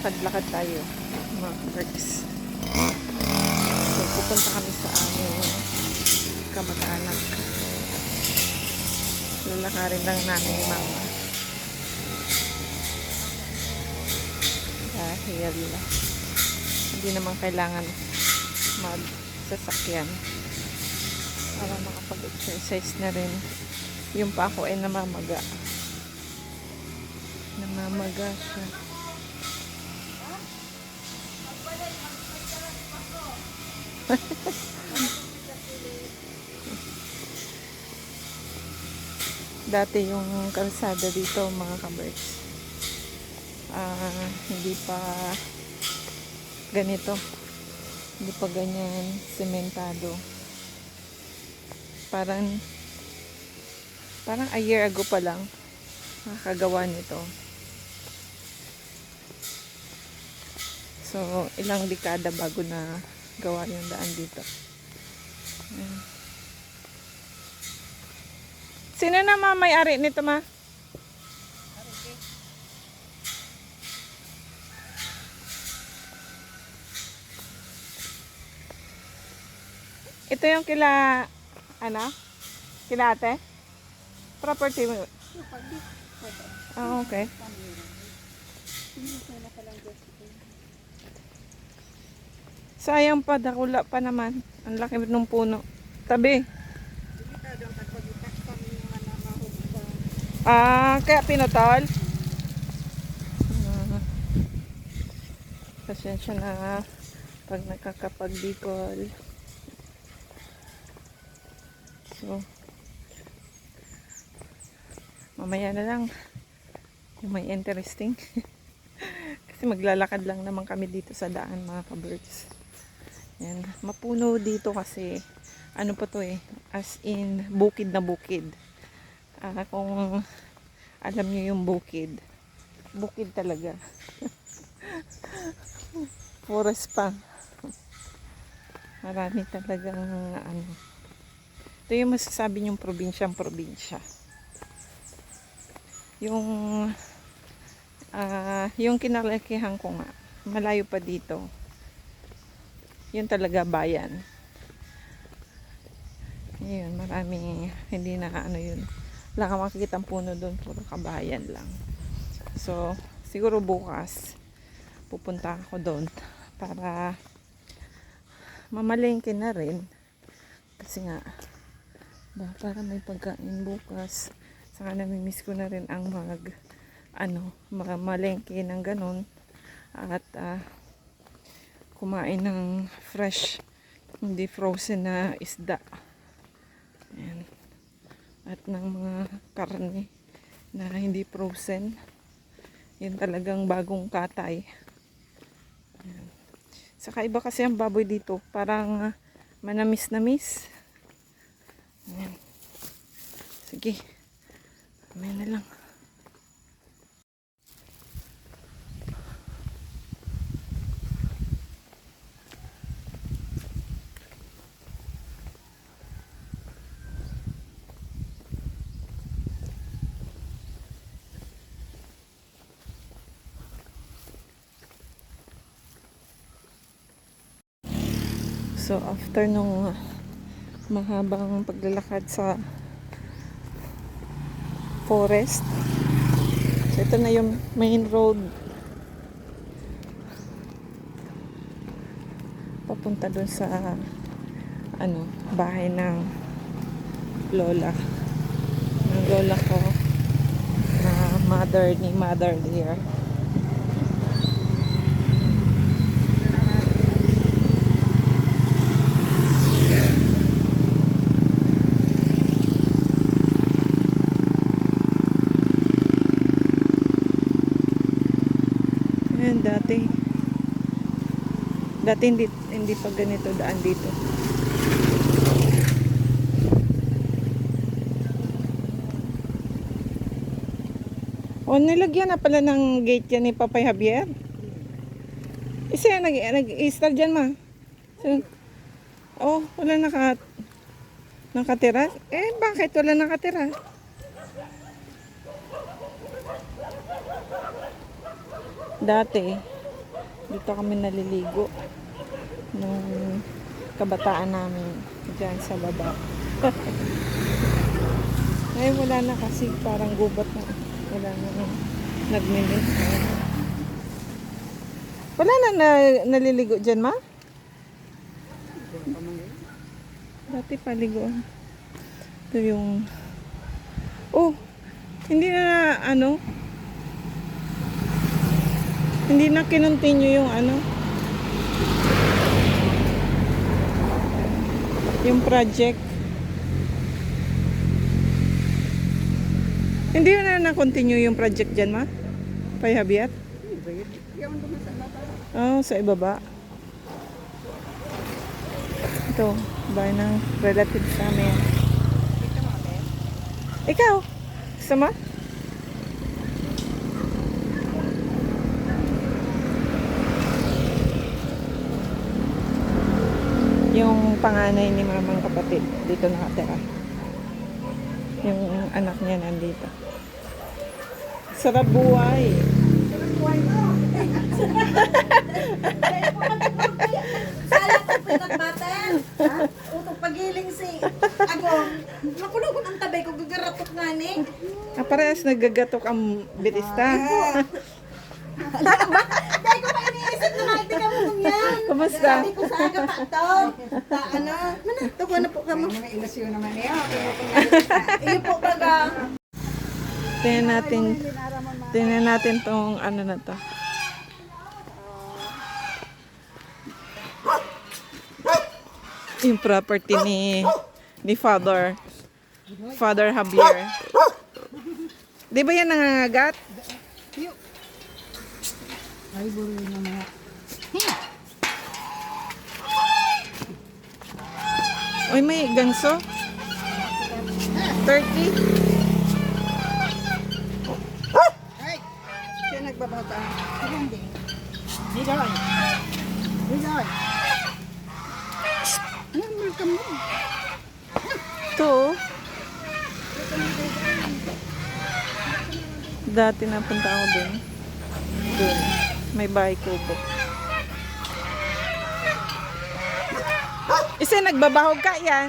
maglakad-lakad tayo mga works. So, pupunta kami sa aming kamag-anak. Lalakarin lang namin ni mama. Dahil hindi naman kailangan magsasakyan para makapag-exercise na rin. Yung pa ako ay namamaga. Namamaga siya. Dati yung kalsada dito mga kabers. Ah, hindi pa ganito. Hindi pa ganyan sementado. Parang parang a year ago pa lang nakakagawa nito. So, ilang dekada bago na gawa yung daan dito. Ayan. Sino na ma may-ari nito ma? Ito yung kila, ano? Kila ate? Property mo. Ah, okay. Sayang pa, dakula pa naman. Ang laki ng puno. Tabi. Ah, kaya pinotol? Ah, pasensya na pag nakakapag-bicol. So, mamaya na lang kung may interesting. Kasi maglalakad lang naman kami dito sa daan mga ka-birds. Yan. Mapuno dito kasi ano pa to eh, as in bukid na bukid. Ah, kung alam niyo yung bukid, bukid talaga. Forest pa. Marami talagang ano. Ito yung masasabi niyong probinsyang probinsya. Yung ah yung kinalakihan ko nga, malayo pa dito. Yun talaga bayan. Ayun, marami hindi na ano yun. Wala kang makikita puno doon, puro kabayan lang. So, siguro bukas pupunta ako doon para mamalengke na rin. Kasi nga, ba, para may pagkain bukas. Saka namimiss ko na rin ang mag ano, mga malengke ng ganun. At ah, kumain ng fresh, hindi frozen na isda. Ayan. At ng mga karne na hindi frozen. Yun talagang bagong katay. Ayan. Saka iba kasi ang baboy dito. Parang ah, manamis-namis. Ayan. Sige. May na lang. So after nung uh, mahabang paglalakad sa forest. So ito na yung main road. Papunta dun sa ano, bahay ng lola. Ng lola ko na mother ni mother dear. Ayan, dati. Dati hindi, hindi pa ganito daan dito. O, nilagyan na pala ng gate yan ni Papay Javier. Isa yan, nag-install dyan ma. So, oh, wala naka, nakatira. Eh, bakit wala nakatira? Dati, Dito kami naliligo. Nung kabataan namin. Diyan sa baba. Ngayon wala na kasi parang gubat na. Wala na nagmilis na. Wala na, na naliligo dyan, ma? Dati paliguan. Ito yung... Oh! Hindi na, ano? Hindi na kinontinue yung ano? Yung project. Hindi na na-continue yung project dyan, ma? Payhabiat? Oh, sa ibaba. Ito, bahay ng relative sa amin. Ikaw? Gusto mo? Yung panganay ni mamang kapatid dito nakatira. Yung anak niya nandito. Sarap buhay. Sala ko pinagbaten. Ha? Utong pagiling si Agong. Nakulugon ang tabay ko, gagaratok nga ni. Ah, parehas nagagatok ang bitista. Dahil ko iniisip na nakita ka mo yan. Kumusta? Sabi ko sa aga pa to. Ta, ano? Mana, tuwa na po ka mo. May ilusyon naman niya. Iyo po baga. Tingnan natin. Tingnan natin tong ano na to. Yung property ni ni Father. Father Javier. Di ba yan nangangagat? Ay, buro yun naman. Oy, may ganso. 30. Ay! Siya nagbabata. Hindi. Didoy! Ano naman ka mo? Ito. Dati napunta ako dun. Dun. May bahay kubo. Isa nagbabahog ka yan.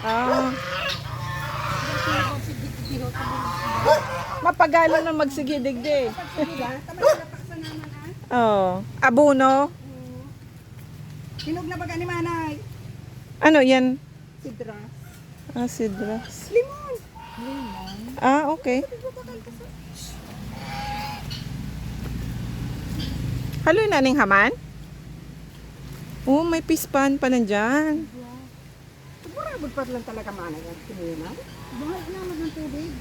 Ah. Mapagalo na magsigidigdig. oh. Abuno. Hinog na baga ni Manay. Ano yan? Sidra. Ah, sidras. Limon! Ah, okay. Haloy na ning haman? Oh, may pispan pa nandyan. Sigurabot pa lang talaga Manay ang kinina. Buhay naman ng tubig.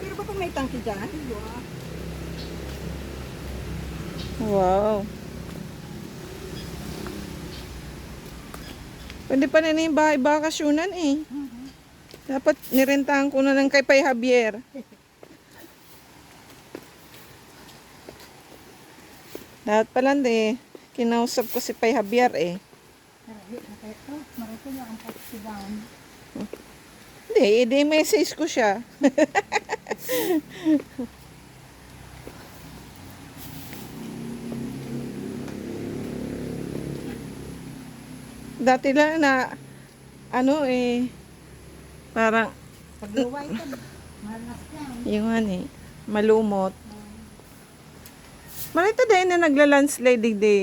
Pero ba kung may tangki dyan? Wow. Pwede pa na yung bahay bakasyonan eh. Dapat nirentahan ko na lang kay Pay Javier. Dapat pala eh. Kinausap ko si Pay Javier eh. Hindi, i message ko siya. Dati lang na, ano eh, parang, Pagluway ka. Malas yan. yung ano eh, malumot. Marito din na nagla-landslide digdi.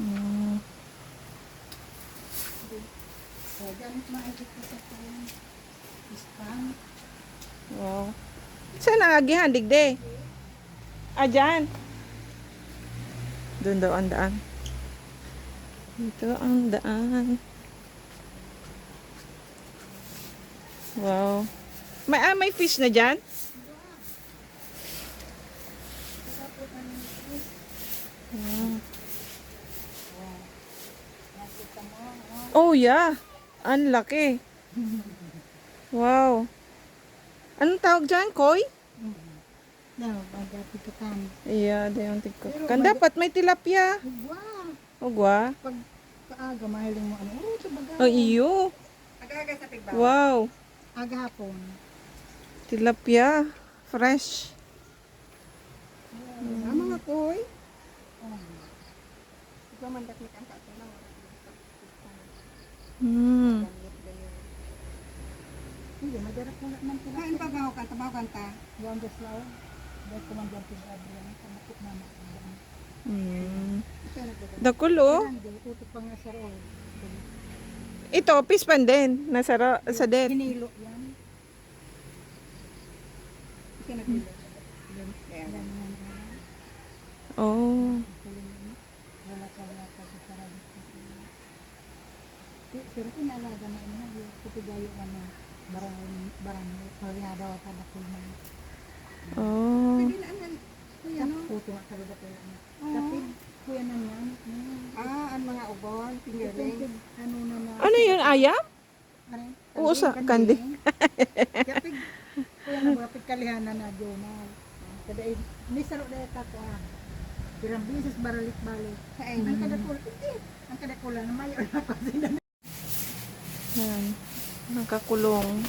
Hmm. Wow. Saan ang agihan, digde? Ah, dyan. Doon daw ang daan. Dito ang daan. Wow. May, ah, may fish na dyan? Wow. Oh, yeah. Ang laki. Wow. Anong tawag dyan? Koi? Daw, baga pitukan. Iya, ada yung tigko. Kan dapat may tilapia. Wow! Ogwa. Pag kaaga, mahiling mo ano. Oh, sa baga. Oh, iyo. Agaga sa tigba. Wow. Aga hapon. Tilapia. Fresh. Ang mga Uy. Oh. Ikaw man dakit. Hmm. Hindi, madarap mo naman sila. Kain pa ba kanta ba kanta? Yung just now. Dahil kumandyan Adrian. Kamakot na makakanda. Hmm. Ito nagdadala. Dakulo. Pa nga sa roon. Ito, pispan din. Nasa ro- sa det. Hinilo. Yan. Oh. Wala ka wala ka sa sarili. Pero kinalaga na ina, yung kutigayo na na barang barang kaya daw pa na kulma. Oh. Pwede na anan. Kuya no. Puto nga sa baba kuya. Tapi kuya na yan. Ah, ang mga ubon, fingerling. Ano na na. Ano yun, ayam? Ano? Oo, sa kandi. Kapig kuya na mga pigkalihanan na journal. Kada may saro na ko ah. Pirang bisis baralik-balik. Ang kadakul, hindi. Ang kadakula na mayo na kasi na. Yan. Nakakulong.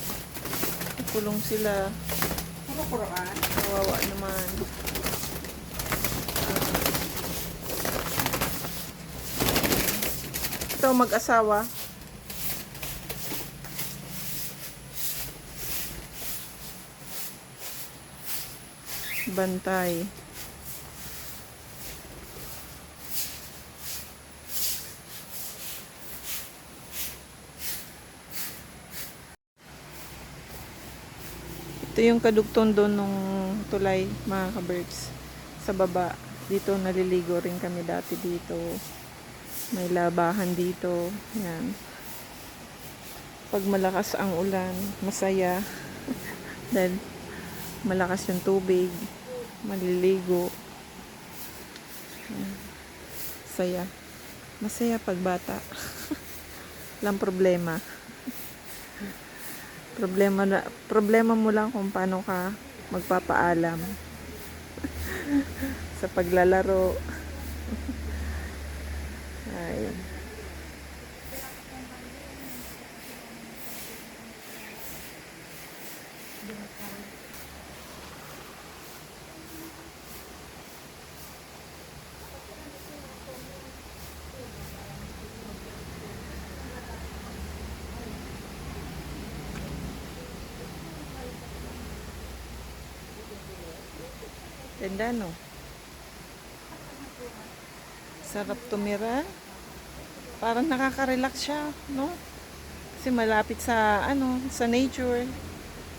Nakakulong sila. Puro Quran. Kawawa naman. Ito mag-asawa. Bantay. Ito yung kadugtong doon nung tulay mga ka-birds. Sa baba. Dito naliligo rin kami dati dito. May labahan dito. Yan. Pag malakas ang ulan, masaya. Dahil malakas yung tubig. Maliligo. Yan. Saya. Masaya pag bata. Walang problema. Problema na problema mo lang kung paano ka magpapaalam sa paglalaro. Ay. Ganda no? Sarap tumira. Parang nakaka-relax siya, no? Kasi malapit sa ano, sa nature,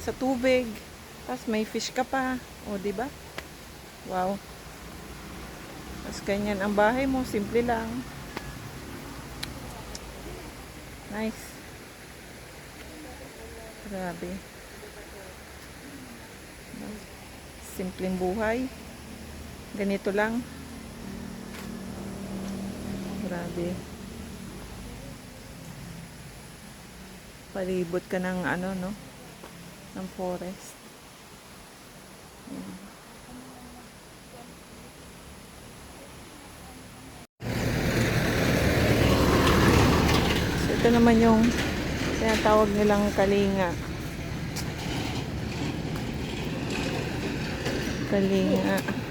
sa tubig. Tapos may fish ka pa. O, di ba? Wow. Tapos ganyan ang bahay mo, simple lang. Nice. Grabe. Simpleng buhay. Ganito lang. Grabe. Palibot ka ng ano, no? Ng forest. So, ito naman yung tinatawag nilang kalinga. Kalinga.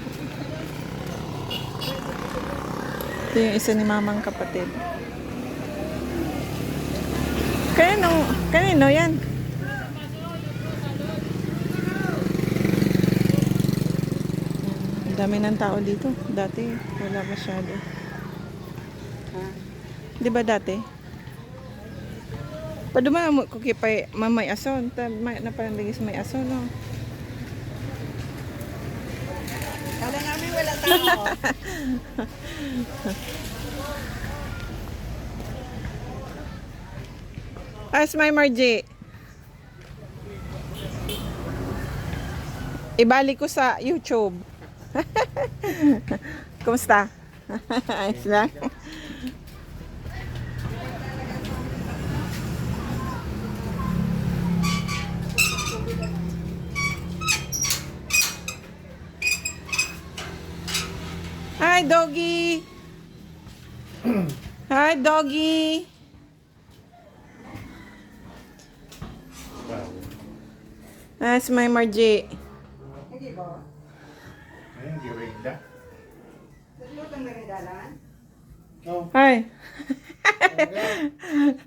Ito yung isa ni mamang kapatid. Kanino, kanino yan? Dami ng tao dito. Dati, wala masyado. Di ba dati? Paduma mo ko kipay mamay ason. Ta may ason no. Kala namin wala tao. As my Margie. Ibalik ko sa YouTube. Kumusta? Ayos lang. Hi, doggy. Hi, doggy. That's my Margie. Hindi ba? Ayun, girinda. Lutong na rin dalan. Oh, Hi.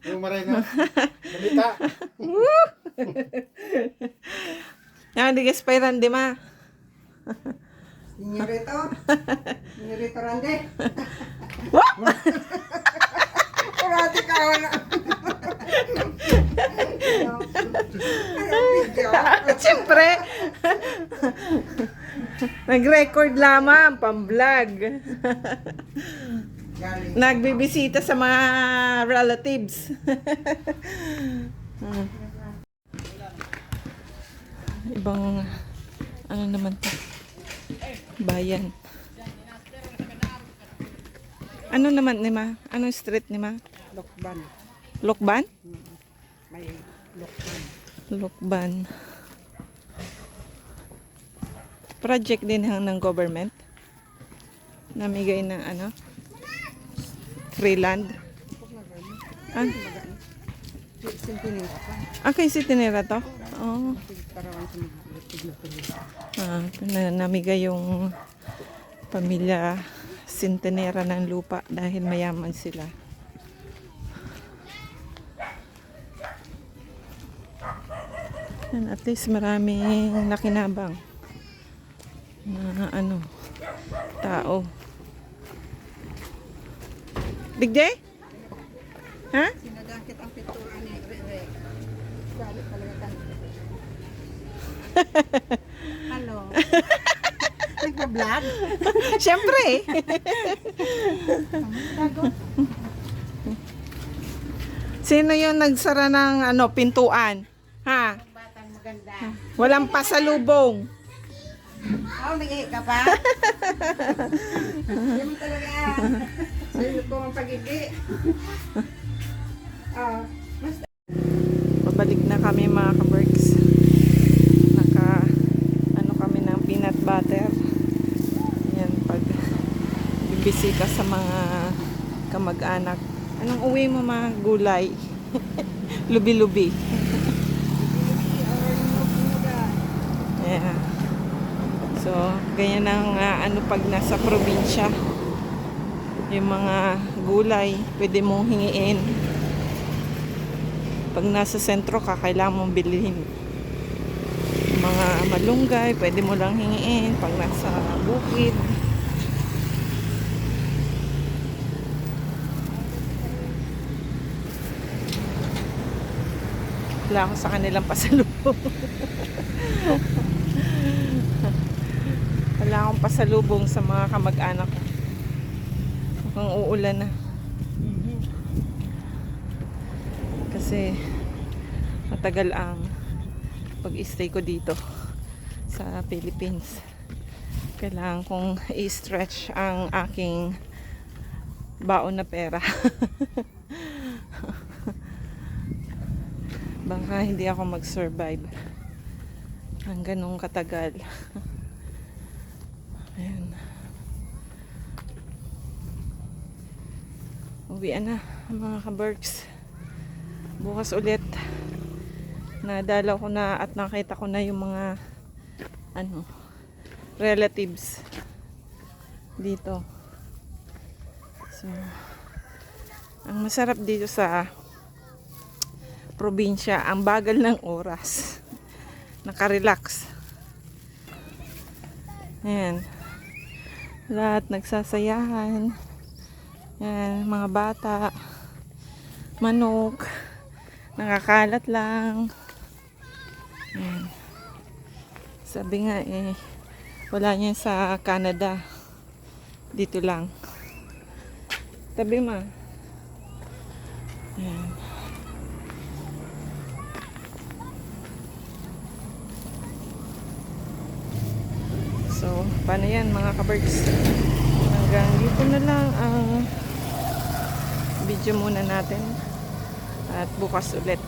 yung maray na. Balita. Yan, di gaspiran, di ma. Senyorito. Senyorito Rande. Kurati ka video. Siyempre. Nag-record lamang, pang-vlog. Nagbibisita sa mga relatives. Hmm. Ibang, ano naman to? Bayan. Ano naman ni ma? Anong street ni ma? Lokban. Lokban? May lokban. Lokban. Project din hang ng government. Namigay ng ano? Free land. Ah, ah kay si Tinera to? Oo. Tuloy. Ah, na, namigay yung pamilya Sintenera ng lupa dahil mayaman sila. Yan, at least maraming nakinabang na ano, tao. Big day? Ha? Sinadakit ang pintura ni Rere. Galit talaga ka. Nagpa-vlog? Siyempre. Sino yung nagsara ng ano, pintuan? Ha? Batang maganda. Walang pasalubong. Oh, nag ka pa? Hindi mo talaga. Sa'yo ko ang pagigi. Ah, basta. Pabalik na kami mga ka-works. Naka, ano kami ng peanut butter. Yan, pag bibisita sa mga kamag-anak. Anong uwi mo mga gulay? Lubi-lubi. Yeah. So, ganyan ang ah, ano pag nasa probinsya. Yung mga gulay, pwede mong hingiin. Pag nasa sentro ka, kailangan mong bilhin. Mga malunggay, pwede mo lang hingiin. Pag nasa bukid. Wala ako sa kanilang pasalubong. Wala akong pasalubong sa mga kamag-anak ko. Mukhang uulan na. Kasi matagal ang pag-stay ko dito sa Philippines. Kailangan kong i-stretch ang aking baon na pera. Baka hindi ako mag-survive ng ganong katagal. Ayan. Uwian na mga ka-berks. Bukas ulit. Nadalaw ko na at nakita ko na yung mga ano relatives dito. So, ang masarap dito sa probinsya, ang bagal ng oras. Nakarelax. Ayan. Lahat nagsasayahan. Ayan, mga bata. Manok. Nakakalat lang. Ayan. Sabi nga eh, wala niya sa Canada. Dito lang. Tabi ma. Ayan. So, paano yan mga kabirds? Hanggang dito na lang ang video muna natin. At bukas ulit.